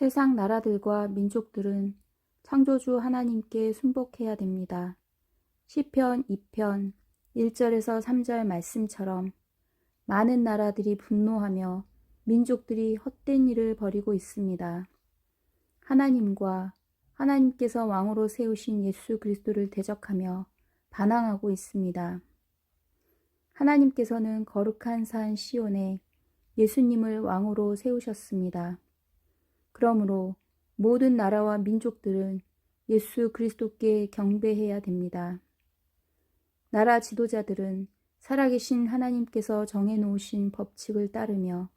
세상 나라들과 민족들은 창조주 하나님께 순복해야 됩니다. 시편 2편 1절에서 3절 말씀처럼 많은 나라들이 분노하며 민족들이 헛된 일을 벌이고 있습니다. 하나님과 하나님께서 왕으로 세우신 예수 그리스도를 대적하며 반항하고 있습니다. 하나님께서는 거룩한 산 시온에 예수님을 왕으로 세우셨습니다. 그러므로 모든 나라와 민족들은 예수 그리스도께 경배해야 됩니다. 나라 지도자들은 살아계신 하나님께서 정해놓으신 법칙을 따르며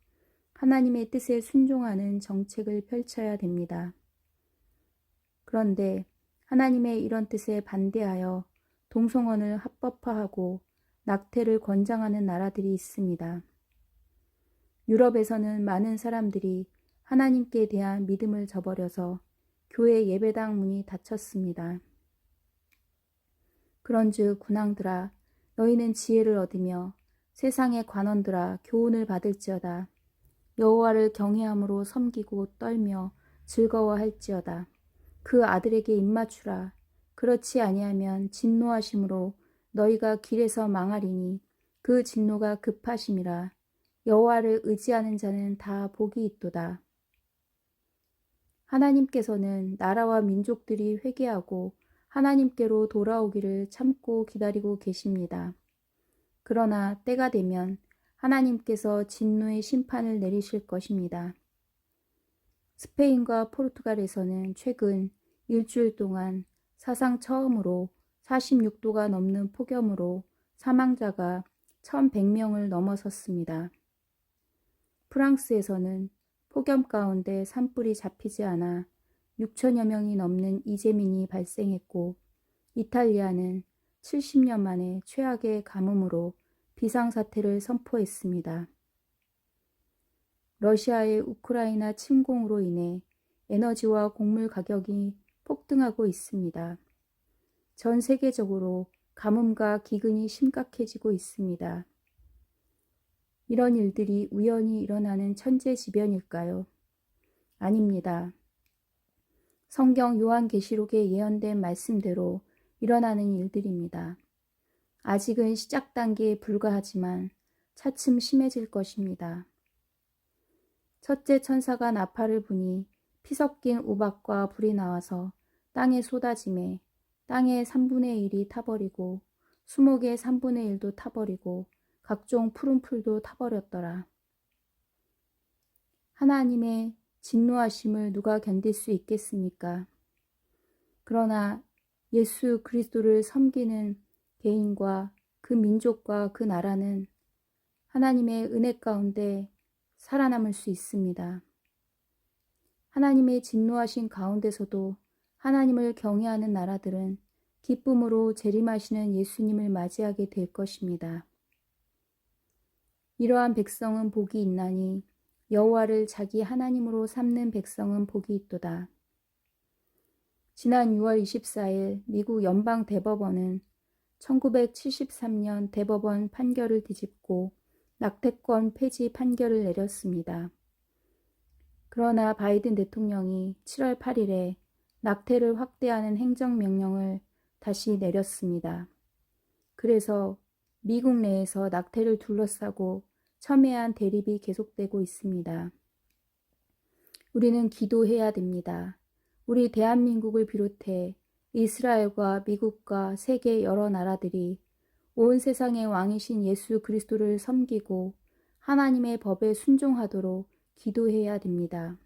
하나님의 뜻에 순종하는 정책을 펼쳐야 됩니다. 그런데 하나님의 이런 뜻에 반대하여 동성언을 합법화하고 낙태를 권장하는 나라들이 있습니다. 유럽에서는 많은 사람들이 하나님께 대한 믿음을 저버려서 교회 예배당 문이 닫혔습니다. 그런즉 군왕들아 너희는 지혜를 얻으며 세상의 관원들아 교훈을 받을지어다 여호와를 경외함으로 섬기고 떨며 즐거워할지어다 그 아들에게 입맞추라 그렇지 아니하면 진노하심으로 너희가 길에서 망하리니 그 진노가 급하심이라 여호와를 의지하는 자는 다 복이 있도다. 하나님께서는 나라와 민족들이 회개하고 하나님께로 돌아오기를 참고 기다리고 계십니다. 그러나 때가 되면 하나님께서 진노의 심판을 내리실 것입니다. 스페인과 포르투갈에서는 최근 일주일 동안 사상 처음으로 46도가 넘는 폭염으로 사망자가 1100명을 넘어섰습니다. 프랑스에서는 폭염 가운데 산불이 잡히지 않아 6천여 명이 넘는 이재민이 발생했고 이탈리아는 70년 만에 최악의 가뭄으로 비상사태를 선포했습니다. 러시아의 우크라이나 침공으로 인해 에너지와 곡물 가격이 폭등하고 있습니다. 전 세계적으로 가뭄과 기근이 심각해지고 있습니다. 이런 일들이 우연히 일어나는 천재지변일까요? 아닙니다. 성경 요한계시록에 예언된 말씀대로 일어나는 일들입니다. 아직은 시작 단계에 불과하지만 차츰 심해질 것입니다. 첫째 천사가 나팔을 부니 피 섞인 우박과 불이 나와서 땅에 쏟아짐에 땅의 3분의 1이 타버리고 수목의 3분의 1도 타버리고 각종 푸른 풀도 타버렸더라. 하나님의 진노하심을 누가 견딜 수 있겠습니까? 그러나 예수 그리스도를 섬기는 개인과 그 민족과 그 나라는 하나님의 은혜 가운데 살아남을 수 있습니다. 하나님의 진노하신 가운데서도 하나님을 경외하는 나라들은 기쁨으로 재림하시는 예수님을 맞이하게 될 것입니다. 이러한 백성은 복이 있나니 여호와를 자기 하나님으로 삼는 백성은 복이 있도다. 지난 6월 24일 미국 연방 대법원은 1973년 대법원 판결을 뒤집고 낙태권 폐지 판결을 내렸습니다. 그러나 바이든 대통령이 7월 8일에 낙태를 확대하는 행정명령을 다시 내렸습니다. 그래서 미국 내에서 낙태를 둘러싸고 첨예한 대립이 계속되고 있습니다. 우리는 기도해야 됩니다. 우리 대한민국을 비롯해 이스라엘과 미국과 세계 여러 나라들이 온 세상의 왕이신 예수 그리스도를 섬기고 하나님의 법에 순종하도록 기도해야 됩니다.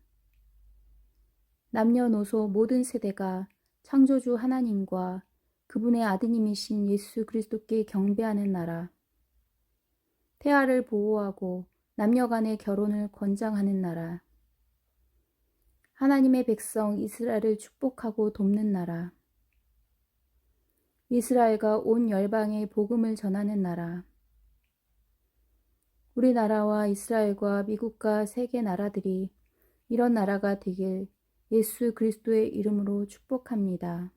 남녀노소 모든 세대가 창조주 하나님과 그분의 아드님이신 예수 그리스도께 경배하는 나라, 태아를 보호하고 남녀 간의 결혼을 권장하는 나라, 하나님의 백성 이스라엘을 축복하고 돕는 나라, 이스라엘과 온 열방에 복음을 전하는 나라, 우리나라와 이스라엘과 미국과 세계 나라들이 이런 나라가 되길 예수 그리스도의 이름으로 축복합니다.